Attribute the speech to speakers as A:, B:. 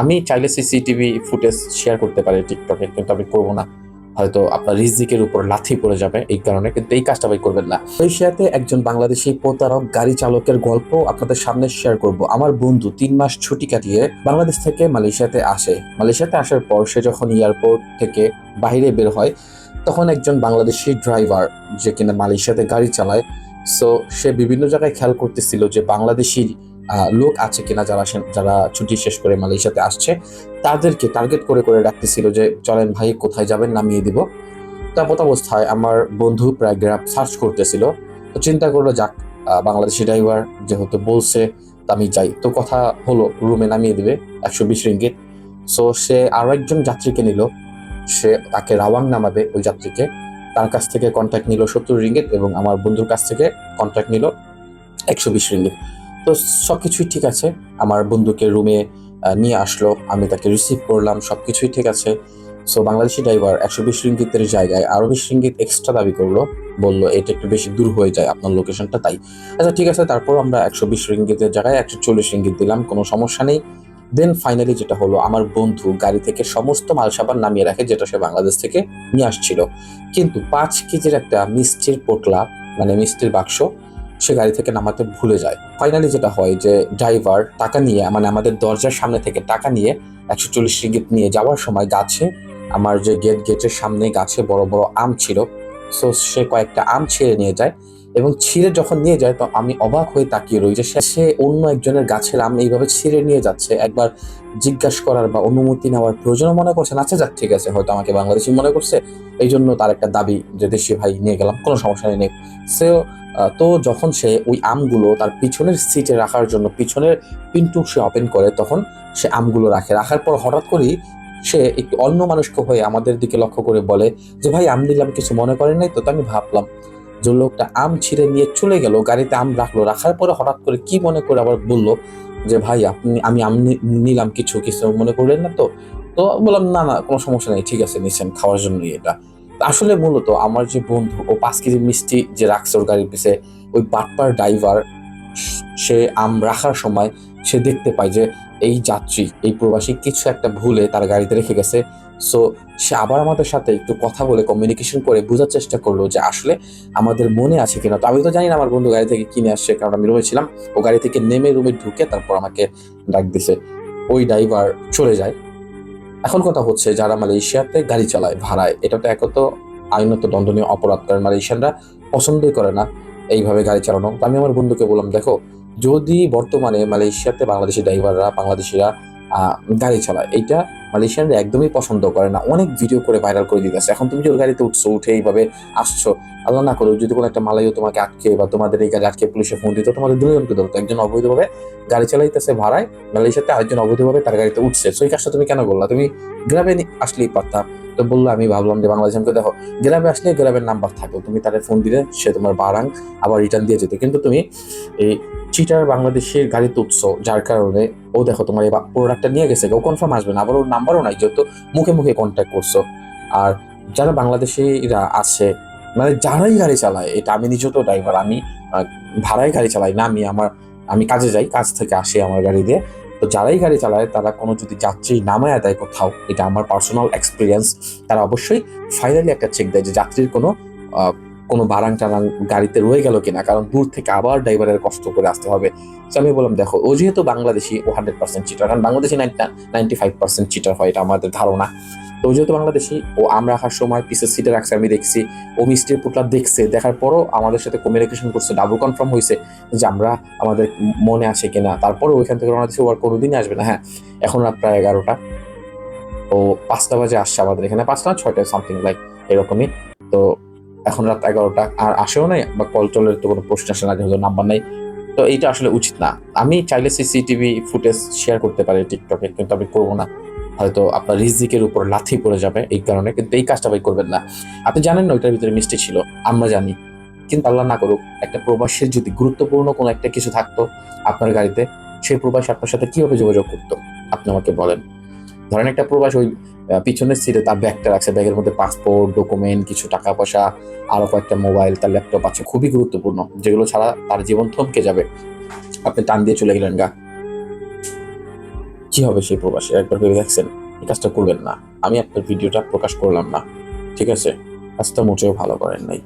A: আমি চাইলে CCTV footage share করতে পারি টিকটকে কিন্তু আমি করব না। হয়তো আপনার রিজিকের উপর লাথি পড়ে যাবে এই কারণে, কিন্তু এই কাজটা ভাই করবেন না। মালয়েশিয়াতে একজন বাংলাদেশি প্রতারক, গাড়ি চালকের গল্প আপনাদের সামনে শেয়ার করব। আমার বন্ধু তিন মাস ছুটি কাটিয়ে বাংলাদেশ থেকে মালয়েশিয়াতে আসে। মালয়েশিয়াতে আসার পর সে যখন এয়ারপোর্ট থেকে বাইরে বের হয়, তখন একজন বাংলাদেশি ড্রাইভার যে কিনা মালয়েশিয়াতে গাড়ি চালায়। সো সে বিভিন্ন জায়গায় খেয়াল করতেছিল যে বাংলাদেশি লোক আছে কিনা যারা যারা ছুটি শেষ করে মালয়েশিয়াতে আসছে, তাদেরকে টার্গেট করে করে রাখতেছিল যে, চলেন ভাই, কোথায় যাবেন? নামিয়ে দিব। তারপর অবস্থায় আমার বন্ধু প্রায় গ্রাফ সার্চ করতেছিল। তো চিন্তা করল, যাক বাংলাদেশি ড্রাইভার যেহেতু বলছে আমি যাই। তো কথা হলো রুমে নামিয়ে দিবে, একশো বিশ রিঙ্গিত সো সে আরও একজন যাত্রীকে নিল। সে তাকে রাওয়াং নামাবে ওই যাত্রীকে। তার কাছ থেকে কন্ট্যাক্ট নিল সত্তর রিঙ্গিত এবং আমার বন্ধুর কাছ থেকে কন্ট্যাক্ট নিল একশো বিশ রিঙ্গিত তো সব কিছুই ঠিক আছে। আমার বন্ধুকে রুমে নিয়ে আসলো। আমি তাকে রিসিভ করলাম সব কিছুই ঠিক আছে। সো বাংলাদেশি ড্রাইভার একশো বিশ রিঙ্গিতের জায়গায় আরও বিশ রিঙ্গিত এক্সট্রা দাবি করল। বলল, এটা একটু বেশি দূর হয়ে যায় আপনার লোকেশনটা তাই আচ্ছা ঠিক আছে। তারপর আমরা একশো বিশ রিঙ্গিতের জায়গায় একশো চল্লিশ রিঙ্গিত দিলাম, কোনো সমস্যা নেই। দেন ফাইনালি যেটা হলো, আমার বন্ধু গাড়ি থেকে সমস্ত মাল সাবান নামিয়ে রাখে, যেটা সে বাংলাদেশ থেকে নিয়ে আসছিল। কিন্তু পাঁচ কেজির একটা মিষ্টির পোটলা মানে মিষ্টির বাক্স সে গাড়ি থেকে নামাতে ভুলে যায়। ফাইনালি যেটা হয় যে ড্রাইভার টাকা নিয়ে মানে আমাদের দরজার সামনে থেকে টাকা নিয়ে একশো চল্লিশ নিয়ে যাওয়ার সময় গাছে, আমার যে গেট গেটের সামনে গাছে বড় বড় আম ছিল সো সে কয়েকটা আম ছিঁড়ে নিয়ে যায় এবং ছিঁড়ে যখন নিয়ে যায়, তো আমি অবাক হয়ে তাকিয়ে রই যে সে- অন্য একজনের গাছের আম এইভাবে ছিঁড়ে নিয়ে যাচ্ছে। একবার জিজ্ঞাসা করার বা অনুমতি নেওয়ার প্রয়োজন মনে করছে আচ্ছা যাক, ঠিক আছে, হয়তো আমাকে বাংলাদেশি মনে করছে। এই জন্য তার একটা দাবি যে, দেশি ভাই, নিয়ে গেলাম, কোনো সমস্যা নেই সেও তো যখন সে ওই আমগুলো তার পিছনের সিটে রাখার জন্য, পিছনের পিন্টু সে ওপেন করে, তখন সে আমগুলো রাখে। রাখার পর হঠাৎ করেই সে একটু অন্য মানুষকে হয়ে আমাদের দিকে লক্ষ্য করে বলে যে, ভাই, আম দিলাম কিছু মনে করেন নাই তো? তো আমি ভাবলাম, যে লোকটা আম ছিঁড়ে নিয়ে চলে গেল, গাড়িতে আম রাখল, রাখার পরে হঠাৎ করে কি মনে করে আবার বলল যে, ভাই, আপনি, আমি আম নিলাম কিছু কিছু মনে করলেন না তো? তো বললাম, না না, কোনো সমস্যা নেই, ঠিক আছে নিচ্ছেন খাওয়ার জন্যই এটা। আসলে মূলত আমার যে বন্ধু, ও পাঁচ কেজি মিষ্টি যে রাখছে ওর গাড়ির পিছে, ওই বাটপার ড্রাইভার সে আম রাখার সময় সে দেখতে পায় যে এই যাত্রী, এই প্রবাসী কিছু একটা ভুলে তার গাড়িতে রেখে গেছে। সো সে আবার আমাদের সাথে একটু কথা বলে কমিউনিকেশন করে বোঝার চেষ্টা করল যে আসলে আমাদের মনে আছে কিনা। তো আমি তো জানি না আমার বন্ধু গাড়ি থেকে কিনে আসছে, কারণ আমি রুমে ছিলাম। ও গাড়ি থেকে নেমে রুমে ঢুকে তারপর আমাকে ডাক দিছে। ওই ড্রাইভার চলে যায়। এখন কথা হচ্ছে যারা মালয়েশিয়াতে গাড়ি চালায়, ভাড়ায়, এটা তো একত আইনত দণ্ডনীয় অপরাধ। কারণ মালয়েশিয়ানরা পছন্দই করে না। এইভাবে গাড়ি চালানো। আমি আমার বন্ধুকে বললাম দেখো যদি বর্তমানে মালয়েশিয়াতে বাংলাদেশি ড্রাইভাররা বাংলাদেশিরা গাড়ি চালায়। এইটা মালয়েশিয়ানরা একদমই পছন্দ করে না। অনেক ভিডিও করে ভাইরাল করে দিতেছে। এখন তুমি যে গাড়িতে উঠছো, উঠে এইভাবে আসছো, আল্লাহ না করো যদি কোনো একটা মালাইও তোমাকে আটকে বা তোমাদের এই গাড়ি আটকে পুলিশে ফোন দিত, তোমাদের দুজনকে ধরতো। একজন অবৈধভাবে গাড়ি চালাইতেছে ভাড়ায় মালয়েশিয়াতে, আরেকজন অবৈধভাবে তার গাড়িতে উঠছে। সেই কাজটা তুমি কেন করলা? তুমি গ্রামে আসলেই পারতাম তো বলল, আমি ভাবলাম যে বাংলাদেশকে দেখো, গ্রামে আসলে গ্রামের নাম্বার থাকো তুমি তাদের ফোন দিলে, সে তোমার বারাং আবার রিটার্ন দিয়ে যেত। কিন্তু তুমি এই চিটার বাংলাদেশের গাড়িতে উঠছো যার কারণে, ও দেখো তোমার এই প্রোডাক্টটা নিয়ে গেছে ও কনফার্ম আসবে না, আবার ওর নাম্বারও নাই, যেহেতু মুখে মুখে কন্ট্যাক্ট করছ। আর যারা বাংলাদেশিরা আছে মানে যারাই গাড়ি চালায়, এটা আমি নিজেও তো ড্রাইভার আমি ভাড়ায় গাড়ি চালাই না, আমি আমার, আমি কাজে যাই, কাজ থেকে আসি আমার গাড়ি দিয়ে। তো যারাই গাড়ি চালায়, তারা কোনো যদি যাত্রী নামায় দেয় কোথাও, এটা আমার পার্সোনাল এক্সপিরিয়েন্স তারা অবশ্যই ফাইনালি একটা চেক দেয় যে যাত্রীর কোনো কোনো বারাং টারাং গাড়িতে রয়ে গেল কিনা, কারণ দূর থেকে আবার ড্রাইভারের কষ্ট করে আসতে হবে। তো আমি বললাম, দেখো, ও যেহেতু বাংলাদেশি, ও হান্ড্রেড পার্সেন্ট চিটার কারণ Bangladeshi ninety five percent cheater হয়, এটা আমাদের ধারণা। তো যেহেতু বাংলাদেশি, ও আমরা রাখার সময় পিসের সিটে রাখছে, আমি দেখছি, ও মিষ্টির পুটলা দেখছে, দেখার পরও আমাদের সাথে কমিউনিকেশন করছে ডাবল কনফার্ম হয়েছে যে আমরা আমাদের মনে আছে কিনা। তারপরে ওইখান থেকে রওনা দিচ্ছে ও আর কোনোদিনই আসবে না। হ্যাঁ এখন রাত প্রায় এগারোটা। ও পাঁচটা বাজে আসছে আমাদের এখানে, পাঁচটা ছয়টা সামথিং লাইক এরকমই। তো এখন রাত এগারোটা, আর আসেও নাই, বা কল টলের তো কোনো প্রশ্ন আসে না, যেহেতু নাম্বার নাই। তো এইটা আসলে উচিত না। আমি চাইলে সিসিটিভি ফুটেজ শেয়ার করতে পারি টিকটকে কিন্তু আমি করব না। হয়তো আপনার রিজিকের উপর লাথি পড়ে যাবে এই কারণে, কিন্তু এই কাজটা ভাই করবেন না। আপনি জানেন না ওইটার ভিতরে মিষ্টি ছিল, আমরা জানি। কিন্তু আল্লাহ না করুক, একটা প্রবাসের যদি গুরুত্বপূর্ণ কোনো একটা কিছু থাকতো আপনার গাড়িতে, সেই প্রবাস আপনার সাথে কীভাবে যোগাযোগ করতো? আপনি আমাকে বলেন। ধরেন একটা প্রবাস ওই পিছনের সিটে তার ব্যাগটা রাখছে। ব্যাগের মধ্যে পাসপোর্ট ডকুমেন্ট কিছু টাকা পয়সা, আরও কয়েকটা মোবাইল তার ল্যাপটপ আছে। খুবই গুরুত্বপূর্ণ। যেগুলো ছাড়া তার জীবন থমকে যাবে। আপনি টান দিয়ে চলে গেলেন গা। কি হবে সেই প্রবাসে? একবার ভেবে দেখছেন? এই কাজটা করবেন না। আমি আপনার ভিডিওটা প্রকাশ করলাম না। ঠিক আছে? কাজটা মোটেও ভালো করেন নাই।